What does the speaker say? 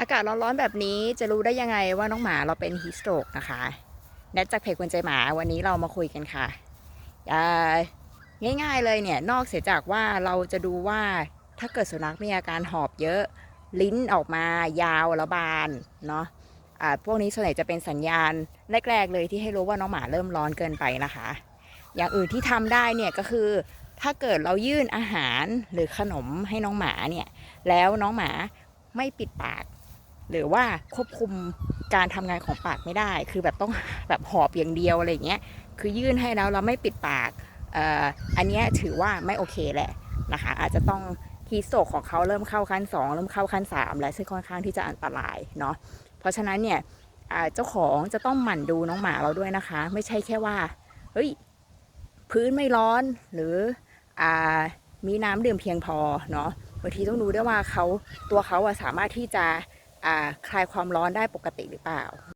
อากาศร้อนๆแบบนี้จะรู้ได้ยังไงว่าน้องหมาเราเป็นฮิสโตรกนะคะแนทจากเพจคนใจหมาวันนี้เรามาคุยกันค่ะง่ายๆเลยเนี่ยนอกเสียจากว่าเราจะดูว่าถ้าเกิดสุนัขมีอาการหอบเยอะ ลิ้นออกมายาวแล้วบานเนาะอ่าพวกนี้ส่วนใหญ่จะเป็นสัญญาณแรกๆเลยที่ให้รู้ว่าน้องหมาเริ่มร้อนเกินไปนะคะ อย่างอื่นที่ทำได้เนี่ยก็คือถ้าเกิดเรายื่นอาหารหรือขนมให้น้องหมาเนี่ยแล้วน้องหมาไม่ปิดปาก หรือว่าควบคุมการทำงานของปากไม่ได้ คือแบบต้องแบบหอบอย่างเดียวอะไรเงี้ย คือยื่นให้แล้วเราไม่ปิดปากอ,อันนี้ถือว่าไม่โอเคแหละนะคะ อาจจะต้องฮีสโตกของเขาเริ่มเข้าขั้น 2 เริ่มเข้าขั้น 3 แล้วซึ่งค่อนข้างที่จะอันตรายเนาะ เพราะฉะนั้นเนี่ยเจ้าของจะต้องหมั่นดูน้องหมาเราด้วยนะคะ ไม่ใช่แค่ว่า เฮ้ย พื้นไม่ร้อนหรืออมีน้ำดื่มเพียงพอเนาะบางทีต้องดูด้วยว่าเขาตัวเขาอะสามารถที่จะ คลายความร้อนได้ปกติหรือเปล่า